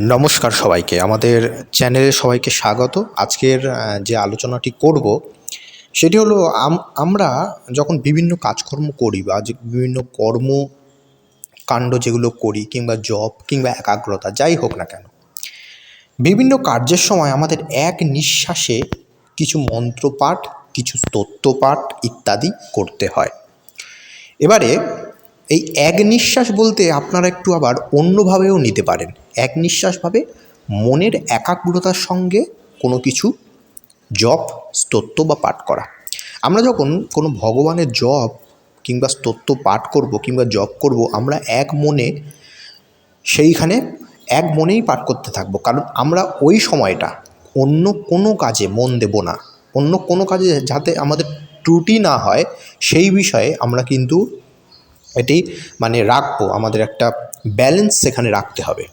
নমস্কার সবাইকে। আমাদের চ্যানেলে সবাইকে স্বাগত। আজকের যে আলোচনাটি করব, সেটি হলো আম- আমরা যখন বিভিন্ন কাজকর্ম করি বা যে বিভিন্ন কর্ম কাণ্ড যেগুলো করি কিংবা জব কিংবা একাগ্রতা, যাই হোক না কেন, বিভিন্ন কার্যের সময় আমাদের এক নিঃশ্বাসে কিছু মন্ত্রপাঠ, কিছু স্তোত্রপাঠ ইত্যাদি করতে হয়। এবারে এই এক নিঃশ্বাস বলতে আপনারা একটু আবার অন্যভাবেও নিতে পারেন। এক নিঃশ্বাসভাবে মনের একাগ্রতার সঙ্গে কোনো কিছু জপ, স্তোত্র বা পাঠ করা। আমরা যখন কোনো ভগবানের জপ কিংবা স্তোত্র পাঠ করব কিংবা জপ করব, আমরা এক মনে সেইখানে এক মনেই পাঠ করতে থাকব। কারণ আমরা ওই সময়টা অন্য কোনো কাজে মন দেব না। অন্য কোনো কাজে যাতে আমাদের ত্রুটি না হয়, সেই বিষয়ে আমরা কিন্তু এটি মানে রাখব, আমাদের একটা ব্যালেন্স সেখানে রাখতে হবে।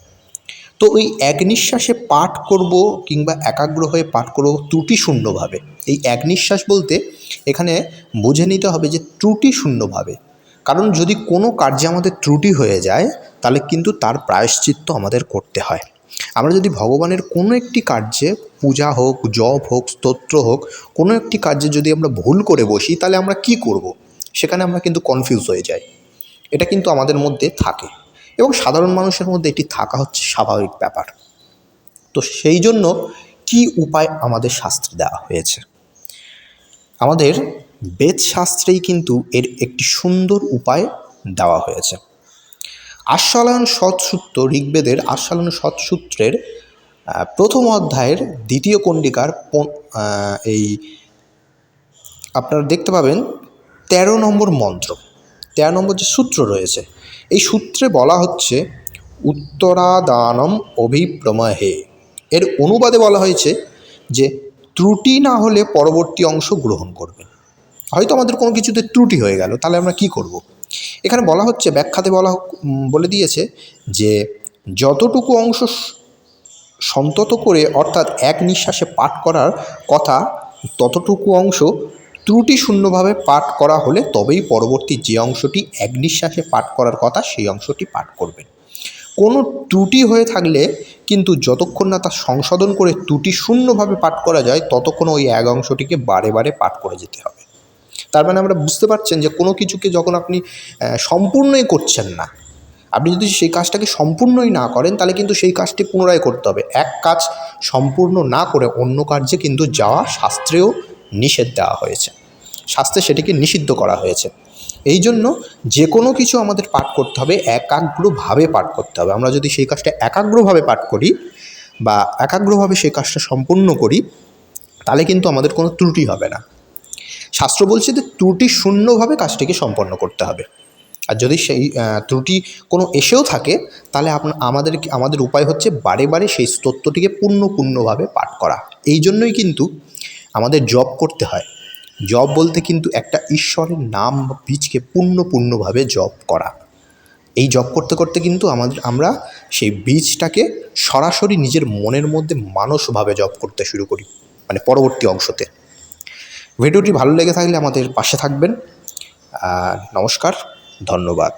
তো ওই এক নিঃশ্বাসে পাঠ করব কিংবা একাগ্র হয়ে পাঠ করব ত্রুটি শূন্যভাবে। এই এক নিঃশ্বাস বলতে এখানে বুঝে নিতে হবে যে ত্রুটি শূন্যভাবে। কারণ যদি কোনো কার্যে আমাদের ত্রুটি হয়ে যায়, তাহলে কিন্তু তার প্রায়শ্চিত্ত আমাদের করতে হয়। আমরা যদি ভগবানের কোনো একটি কার্যে পূজা হোক, জপ হোক, স্তোত্র হোক, কোনো একটি কার্যে যদি আমরা ভুল করে বসি, তাহলে আমরা কি করব? সেখানে আমরা কিন্তু কনফিউজ হয়ে যাই। এটা কিন্তু আমাদের মধ্যে থাকে। এবং সাধারণ মানুষের মধ্যে এটি থাকা হচ্ছে স্বাভাবিক ব্যাপার। তো সেই জন্য কি উপায় আমাদের শাস্ত্রে দেওয়া হয়েছে? আমাদের বেদ শাস্ত্রেই কিন্তু এর একটি সুন্দর উপায় দেওয়া হয়েছে। আশ্বালয়ন সৎসূত্র, ঋগ্বেদের আশ্বালয়ন সৎসূত্রের প্রথম অধ্যায়ের দ্বিতীয় কণ্ডিকার এই আপনারা দেখতে পাবেন তেরো নম্বর মন্ত্র। তেরো নম্বর যে সূত্র রয়েছে, এই সূত্রে বলা হচ্ছে, উত্তরাদানম অভিপ্রমহে এর অনুবাদে বলা হয়েছে যে, ত্রুটি না হলে পরবর্তী অংশ গ্রহণ করবেন হয়তো আমাদের কোনো কিছুতে ত্রুটি হয়ে গেল, তাহলে আমরা কি করব। এখানে বলা হচ্ছে, ব্যাখ্যাতে বলা বলে দিয়েছে যে, যতটুকু অংশ সন্তত করে অর্থাৎ এক নিঃশ্বাসে পাঠ করার কথা, ততটুকু অংশ ত্রুটি শূন্যভাবে পাঠ করা হলে তবেই পরবর্তী যে অংশটি এক নিঃশ্বাসে পাঠ করার কথা সেই অংশটি পাঠ করবেন। কোনো ত্রুটি হয়ে থাকলে কিন্তু যতক্ষণ না তা সংশোধন করে ত্রুটি শূন্যভাবে পাঠ করা যায়, ততক্ষণ ওই এক অংশটিকে বারে বারে পাঠ করে যেতে হবে। তার মানে আমরা বুঝতে পারছেন যে কোনো কিছুকে যখন আপনি সম্পূর্ণই করছেন না, আপনি যদি সেই কাজটাকে সম্পূর্ণই না করেন, তাহলে কিন্তু সেই কাজটি পুনরায় করতে হবে। এক কাজ সম্পূর্ণ না করে অন্য কার্যে কিন্তু যাওয়া শাস্ত্রেও নিষেধ দেওয়া হয়েছে। শাস্ত্রে সেটিকে নিষিদ্ধ করা হয়েছে। এই জন্য যে কোনো কিছু আমাদের পাঠ করতে হবে, একাগ্রভাবে পাঠ করতে হবে। আমরা যদি সেই কাজটা একাগ্রভাবে পাঠ করি বা একাগ্রভাবে সেই কাজটা সম্পূর্ণ করি, তাহলে কিন্তু আমাদের কোনো ত্রুটি হবে না। শাস্ত্র বলছে যে ত্রুটি শূন্যভাবে কাজটিকে সম্পন্ন করতে হবে। আর যদি সেই ত্রুটি কোনো এসেও থাকে, তাহলে আপনা, আমাদের আমাদের উপায় হচ্ছে বারে বারে সেই স্তোত্রটিকে পূর্ণ পূর্ণভাবে পাঠ করা। এই জন্যই কিন্তু আমাদের জপ করতে হয়। জপ বলতে কিন্তু একটা ঈশ্বরের নাম বা বীজকে পূর্ণ পূর্ণভাবে জপ করা। এই জপ করতে করতে কিন্তু আমাদের, আমরা সেই বীজটাকে সরাসরি নিজের মনের মধ্যে মানসভাবে জপ করতে শুরু করি মানে পরবর্তী অংশতে। ভিডিওটি ভালো লেগে থাকলে আমাদের পাশে থাকবেন। নমস্কার, ধন্যবাদ।